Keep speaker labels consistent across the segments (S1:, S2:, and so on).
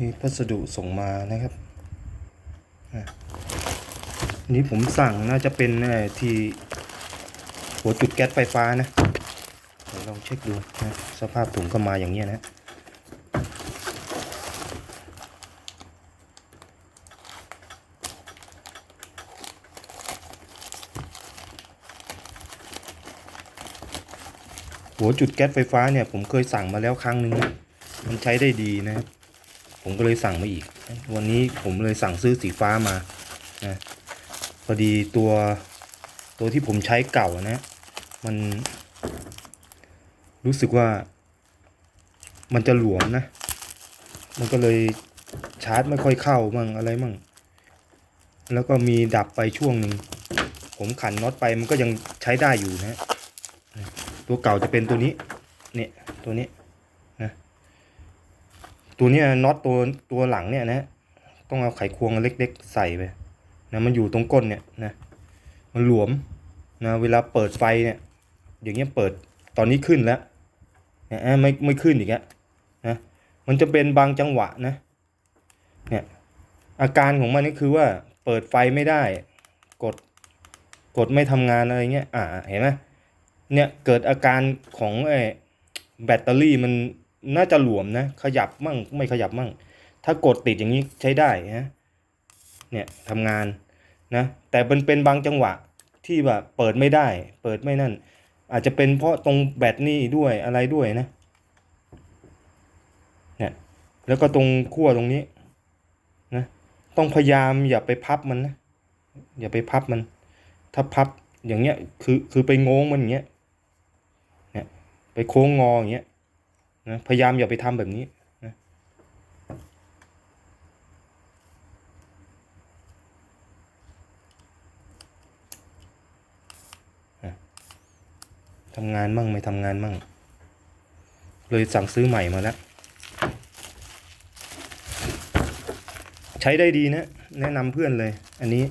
S1: มีพัสดุส่งมานะครับอันนี้ผมสั่งน่าจะเป็นเอ่อที่หัวจุดแก๊สไฟฟ้านะเดี๋ยวลองเช็คดูนะสภาพถุงก็มาอย่างเงี้นะหัวจุดแก๊สไฟฟ้าเนี่ยผมเคยสั่งมาแล้วครั้งหนึ่งนะมันใช้ได้ดีนะครับ ผมก็เลยสั่งมาอีก วันนี้ผมเลยสั่งซื้อสีฟ้ามานะพอดีตัวตัวที่ผมใช้เก่านะ มัน รู้สึกว่า มันจะหลวมนะ มันก็เลยชาร์จไม่ค่อยเข้ามั่งอะไรมั่ง แล้วก็มีดับไปช่วงหนึ่งผมขันน็อตไปมันก็ยังใช้ได้อยู่นะ ตัวเก่าจะเป็นตัวนี้ เนี่ยตัวนี้ ตัวเนี้ยน็อตตัวตัวหลังเนี่ยนะต้องเอาไขควงเล็กๆ ใส่ไปนะมันอยู่ตรงก้นเนี่ยนะมันหลวมนะเวลาเปิดไฟเนี่ย อย่างเงี้ยเปิดตอนนี้ขึ้นแล้วนะไม่ไม่ขึ้นอีกแล้วนะมันจะเป็นบางจังหวะนะเนี่ยอาการของมันนี่คือว่าเปิดไฟไม่ได้ กดกดไม่ทำงานอะไรเงี้ยอ่าเห็นไหมเนี่ยเกิดอาการของไอ้แบตเตอรี่มัน น่าจะหลวมนะ ขยับมั่งไม่ขยับมั่ง ถ้ากดติดอย่างนี้ใช้ได้นะเนี่ยทำงานนะแต่มันเป็นบางจังหวะที่แบบเปิดไม่ได้ เปิดไม่นั่น อาจจะเป็นเพราะตรงแบตนี่ด้วยอะไรด้วยนะเนี่ยแล้วก็ตรงขั้วตรงนี้นะต้องพยายามอย่าไปพับมันนะอย่าไปพับมัน ถ้าพับอย่างเงี้ยคือคือไปงงมันอย่างเงี้ยเนี่ยไปโค้งงออย่างเงี้ย นะพยายามอย่าไปทำแบบนี้นะทำงานมั่งไม่ทำงานมั่ง เลยสั่งซื้อใหม่มาแล้ว ใช้ได้ดีนะ แนะนำเพื่อนเลย อันนี้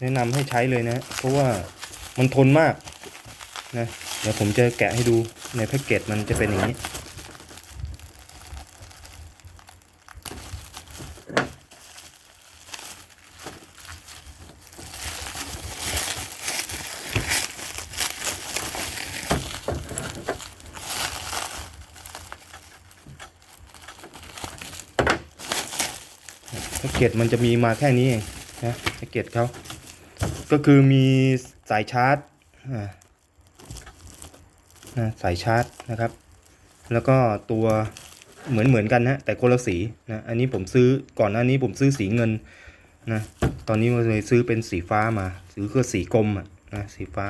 S1: แนะนำให้ใช้เลยนะ เพราะว่ามันทนมากนะ เดี๋ยวผมจะแกะให้ดูในแพ็กเกจมันจะเป็นอย่างนี้ แพ็กเกจมันจะมีมาแค่นี้เองนะแพ็กเกจเขาก็คือมีสายชาร์จอ่า นะสายชาร์จนะครับ แล้วก็ตัวเหมือนเหมือนกันนะแต่คนละสีนะอันนี้ผมซื้อก่อนหน้านี้ผมซื้อสีเงินนะตอนนี้มาเลยซื้อเป็นสีฟ้ามาซื้อคือสีกลมอะนะสีฟ้า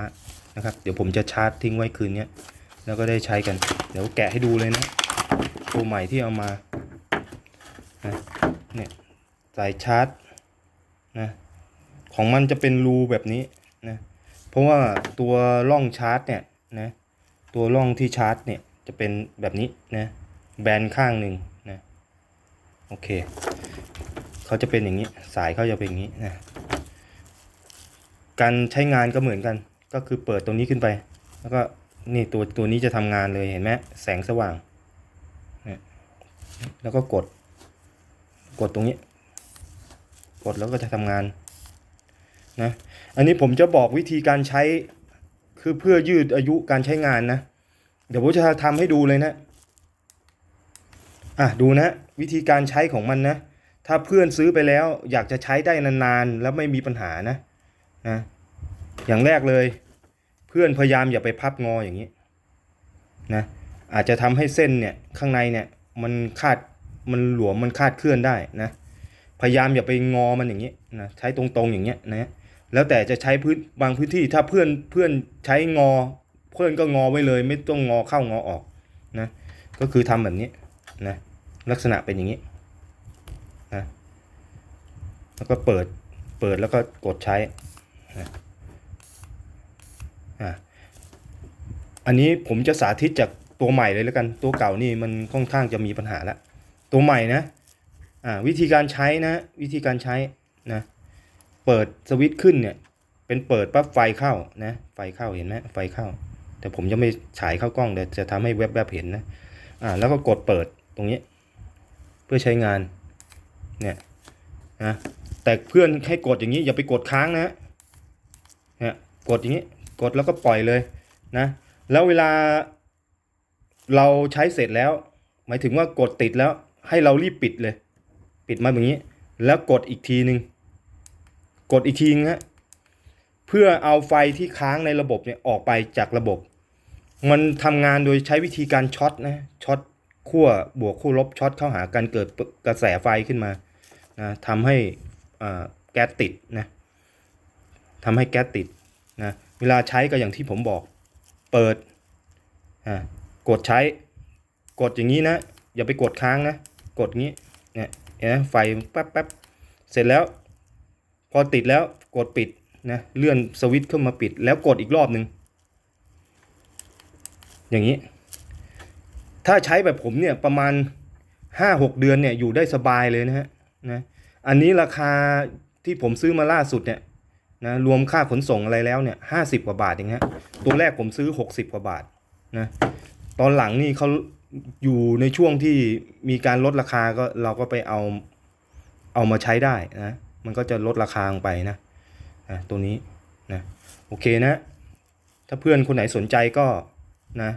S1: นะครับ เดี๋ยวผมจะชาร์จทิ้งไว้คืนนี้แล้วก็ได้ใช้กัน เดี๋ยวแกะให้ดูเลยนะตัวใหม่ที่เอามานะเนี่ยสายชาร์จนะของมันจะเป็นรูแบบนี้นะเพราะว่าตัวร่องชาร์จเนี่ยนะ ตัวร่องที่ชาร์จเนี่ยจะเป็นแบบนี้นะแบนข้างหนึ่งนะโอเคเขาจะเป็นอย่างนี้สายเขาจะเป็นอย่างนี้นะการใช้งานก็เหมือนกัน ก็คือเปิดตรงนี้ขึ้นไป แล้วก็นี่ตัวตัวนี้จะทำงานเลยเห็นไหมแสงสว่างนะแล้วก็กด กดตรงนี้ กดแล้วก็จะทำงานนะอันนี้ผมจะบอกวิธีการใช้ คือเพื่อยืดอายุการใช้งานนะ เดี๋ยวผมจะทำให้ดูเลยนะ อะดูนะ วิธีการใช้ของมันนะ ถ้าเพื่อนซื้อไปแล้ว อยากจะใช้ได้นานๆ แล้วไม่มีปัญหานะนะอย่างแรกเลย เพื่อนพยายามอย่าไปพับงออย่างนี้นะอาจจะทำให้เส้นเนี่ยข้างในเนี่ยมันคาดมันหลวมมันคาดเคลื่อนได้นะพยายามอย่าไปงอมันอย่างนี้นะใช้ตรงๆอย่างเงี้ยนะ แล้วแต่จะใช้พื้นบางพื้นที่ถ้าเพื่อนเพื่อนใช้งอ เพื่อนก็งอไว้เลย ไม่ต้องงอเข้างอออกนะก็คือทำแบบนี้นะลักษณะเป็นอย่างนี้นะแล้วก็เปิดเปิดแล้วก็กดใช้นะอะอันนี้ผมจะสาธิตจากตัวใหม่เลยแล้วกันตัวเก่านี่มันค่อนข้างจะมีปัญหาแล้วตัวใหม่นะอ่าวิธีการใช้นะ วิธีการใช้นะ เปิดสวิตช์ขึ้นเนี่ย เป็นเปิดปั๊บไฟเข้านะไฟเข้าเห็นไหมไฟเข้า แต่ผมจะไม่ฉายเข้ากล้องเดี๋ยวจะทำให้แวบๆเห็นนะอ่าแล้วก็กดเปิดตรงนี้ เพื่อใช้งานเนี่ยนะแต่เพื่อนให้กดอย่างนี้อย่าไปกดค้างนะเนี่ยกดอย่างนี้กดแล้วก็ปล่อยเลยนะแล้วเวลาเราใช้เสร็จแล้ว หมายถึงว่ากดติดแล้วให้เรารีบปิดเลย ปิดมาแบบนี้ แล้วกดอีกทีหนึ่ง กดอีกทีนึงฮะเพื่อเอาไฟที่ค้างในระบบเนี่ยออกไปจากระบบ มันทำงานโดยใช้วิธีการช็อตนะช็อตขั้วบวกขั้วลบช็อตเข้าหากันเกิดกระแสไฟขึ้นมานะทำให้อ่าแก๊สติดนะทำให้แก๊สติดนะเวลาใช้ก็อย่างที่ผมบอกเปิดกดใช้กดอย่างนี้นะ อย่าไปกดค้างนะ กดงี้เนี่ยเห็นไหมไฟแป๊บแป๊บเสร็จแล้ว พอติดแล้วกดปิดนะเลื่อนสวิตช์ขึ้นมาปิด แล้วกดอีกรอบหนึ่งอย่างนี้ ถ้าใช้แบบผมเนี่ยประมาณห้าหกเดือนเนี่ยอยู่ได้สบายเลยนะฮะนะอันนี้ราคาที่ผมซื้อมาล่าสุดเนี่ยนะรวมค่าขนส่งอะไรแล้วเนี่ยห้าสิบกว่าบาทเองฮะตัวแรกผมซื้อหกสิบกว่าบาทนะตอนหลังนี่เขาอยู่ในช่วงที่มีการลดราคาก็เราก็ไปเอาเอามาใช้ได้นะ มันก็จะลดราคาลงไปนะนะตัวนี้นะโอเคนะ ถ้าเพื่อนคนไหนสนใจก็นะ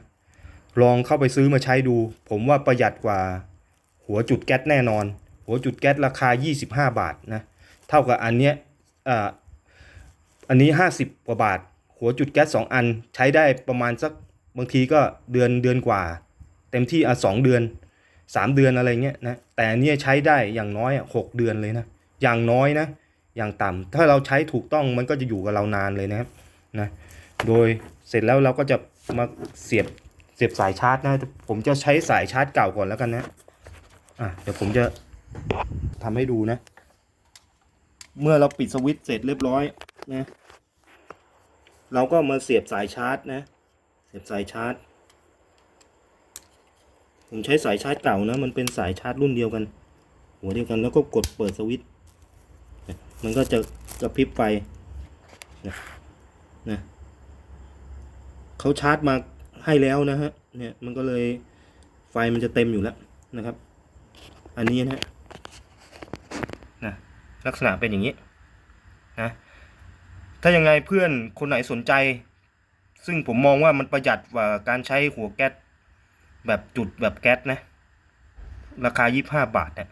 S1: ลองเข้าไปซื้อมาใช้ดู ผมว่าประหยัดกว่าหัวจุดแก๊สแน่นอน หัวจุดแก๊สราคา 25 บาทนะเท่ากับอันเนี้ยอ่าอันนี้ 50 กว่าบาท หัวจุดแก๊ส2อันใช้ได้ประมาณสักบางทีก็เดือนเดือนกว่า เต็มที่อะสองเดือน 3 เดือนอะไรเงี้ยนะแต่อันเนี้ยใช้ได้อย่างน้อยอะหกเดือนเลยนะ อย่างน้อยนะ อย่างต่ำถ้าเราใช้ถูกต้องมันก็จะอยู่กับเรานานเลยนะครับนะ โดยเสร็จแล้วเราก็จะมาเสียบเสียบสายชาร์จนะ ผมจะใช้สายชาร์จเก่าก่อนแล้วกันนะอะเดี๋ยวผมจะทำให้ดูนะ เมื่อเราปิดสวิตช์เสร็จเรียบร้อยนะเราก็มาเสียบสายชาร์จนะ เสียบสายชาร์จ ผมใช้สายชาร์จเก่านะ มันเป็นสายชาร์จรุ่นเดียวกัน หัวเดียวกันแล้วก็กดเปิดสวิตช์ มันก็จะกระพริบไฟนะนะเขาชาร์จมาให้แล้วนะฮะเนี่ยมันก็เลยไฟมันจะเต็มอยู่แล้วนะครับ อันนี้นะฮะนะลักษณะเป็นอย่างนี้นะถ้ายังไงเพื่อนคนไหนสนใจ ซึ่งผมมองว่ามันประหยัดกว่าการใช้หัวแก๊สแบบจุดแบบแก๊สนะ ราคา 25 บาทเนี่ย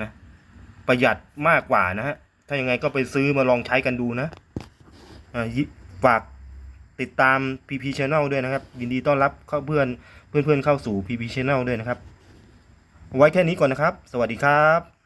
S1: นะประหยัดมากกว่านะฮะ ถ้ายังไงก็ไปซื้อมาลองใช้กันดูนะฝากติดตาม PP Channel ด้วยนะครับ ยินดีต้อนรับเข้าเพื่อนเพื่อนๆเข้าสู่ PP Channel ด้วยนะครับ ไว้แค่นี้ก่อนนะครับ สวัสดีครับ